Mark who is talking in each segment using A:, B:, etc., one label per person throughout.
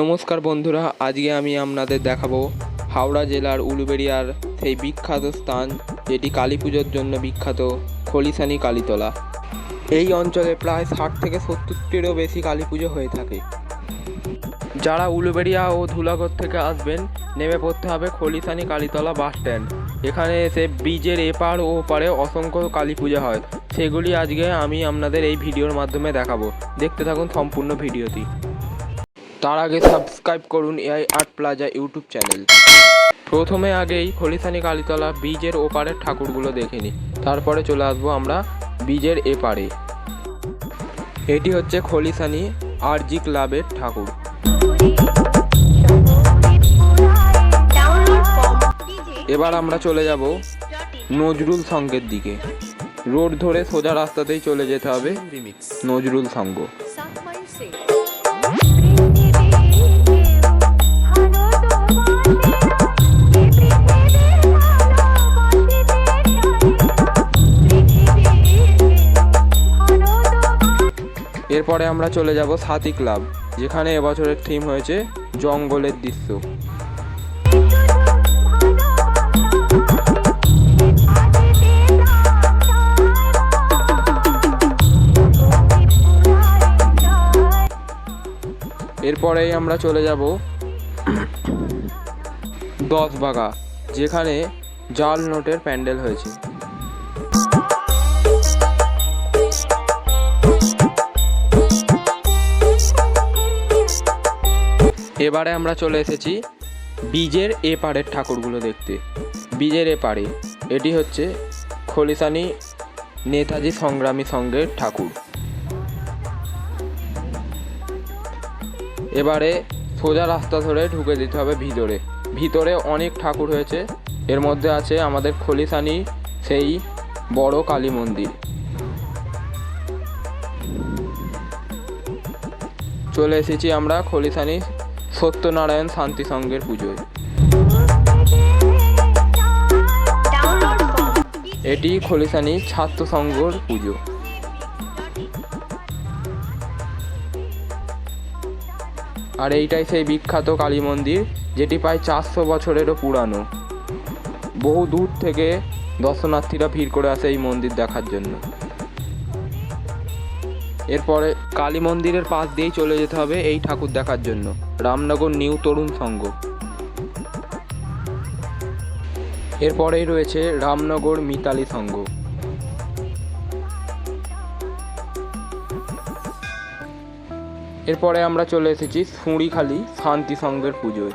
A: নমস্কার বন্ধুরা, আজকে আমি আপনাদের দেখাবো হাওড়া জেলার উলুবেড়িয়ার সেই বিখ্যাত স্থান, যেটি কালী পুজোর জন্য বিখ্যাত খলিসানি কালীতলা। এই অঞ্চলে প্রায় ষাট থেকে সত্তরটিরও বেশি কালী পুজো হয়ে থাকে। যারা উলুবেড়িয়া ও ধুলাগড় থেকে আসবেন, নেমে পড়তে হবে খলিসানি কালীতলা বাস স্ট্যান্ড। এখানে এসে ব্রিজের এপার ও ওপারে অসংখ্য কালী পুজো হয়। সেগুলি আজকে আমি আপনাদের এই ভিডিওর মাধ্যমে দেখাবো। দেখতে থাকুন সম্পূর্ণ ভিডিওটি। তার আগে সাবস্ক্রাইব করুন AI art plaza YouTube channel প্রথমে আগেই খলিশানি কালীতলা বীজের ওপারের ঠাকুরগুলো দেখে নিই। তারপরে চলে আসব আমরা বীজের এপারে। এটি হচ্ছে খলিশানি আরজি ক্লাবের ঠাকুর। এবার আমরা চলে যাব নজরুল সঙ্গের দিকে। রোড ধরে সোজা রাস্তাতেই চলে যেতে হবে নজরুল সঙ্গ এরপরে আমরা চলে যাব সাথী ক্লাব, যেখানে এবছরের থিম হয়েছে জঙ্গলের দৃশ্য। এরপরেই আমরা চলে যাব দশ বাগা যেখানে জাল নোটের প্যান্ডেল হয়েছে। এবারে আমরা চলে এসেছি বীজের এপারের ঠাকুরগুলো দেখতে। বীজের এপারে এটি হচ্ছে খলিসানি নেতাজি সংগ্রামী সংঘের ঠাকুর। এবারে সোজা রাস্তা ধরে ঢুকে দিতে হবে ভিতরে। ভিতরে অনেক ঠাকুর হয়েছে, এর মধ্যে আছে আমাদের খলিসানি সেই বড় কালী মন্দির। চলে এসেছি আমরা খলিশানি সত্যনারায়ণ শান্তি সংঘের পুজোয়। এটি খলিসানি ছাত্র সংঘর পুজো। আর এইটাই সেই বিখ্যাত কালী মন্দির, যেটি প্রায় চারশো বছরেরও পুরানো। বহু দূর থেকে দর্শনার্থীরা ভিড় করে আসে এই মন্দির দেখার জন্য। এরপরে কালী মন্দিরের পাশ দিয়েই চলে যেতে হবে এই ঠাকুর দেখার জন্য। রামনগর নিউ তরুণ সংঘ। এরপরেই রয়েছে রামনগর মিতালি সংঘ। এরপরে আমরা চলে এসেছি সুঁড়িখালি শান্তি সংঘের পুজোয়।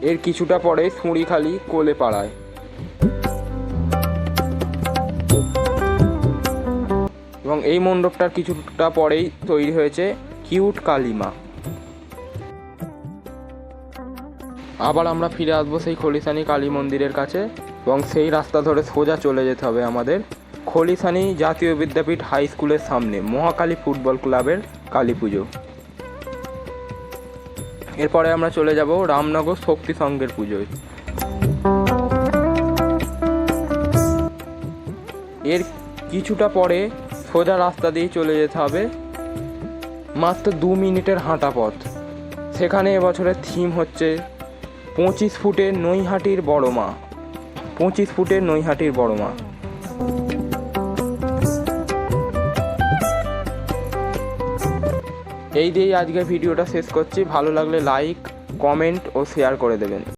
A: এর কিছুটা পরে সুঁড়িখালি কোলে এবং এই মণ্ডপটার কিছুটা পরেই তৈরি হয়েছে কিউট কালিমা। আবার আমরা ফিরে আসব সেই খলিশানি কালী মন্দিরের কাছে এবং সেই রাস্তা ধরে সোজা চলে যেতে হবে আমাদের খলিশানি জাতীয় বিদ্যাপীঠ হাই স্কুলের সামনে, মহাকালী ফুটবল ক্লাবের কালী পুজো। এরপরে আমরা চলে যাব রামনগর শক্তি সংঘের পুজোয়। এর কিছুটা পরে সোজা রাস্তা দিয়ে চলে যেতে হবে। মাত্র দু মিনিটের হাঁটা পথ। সেখানে এবছরের থিম হচ্ছে পঁচিশ ফুটের নৈহাটির বড় মা। পঁচিশ ফুটের নৈহাটির বড় মা। এই দিয়েই আজকের ভিডিওটা শেষ করছি। ভালো লাগলে লাইক কমেন্ট ও শেয়ার করে দেবেন।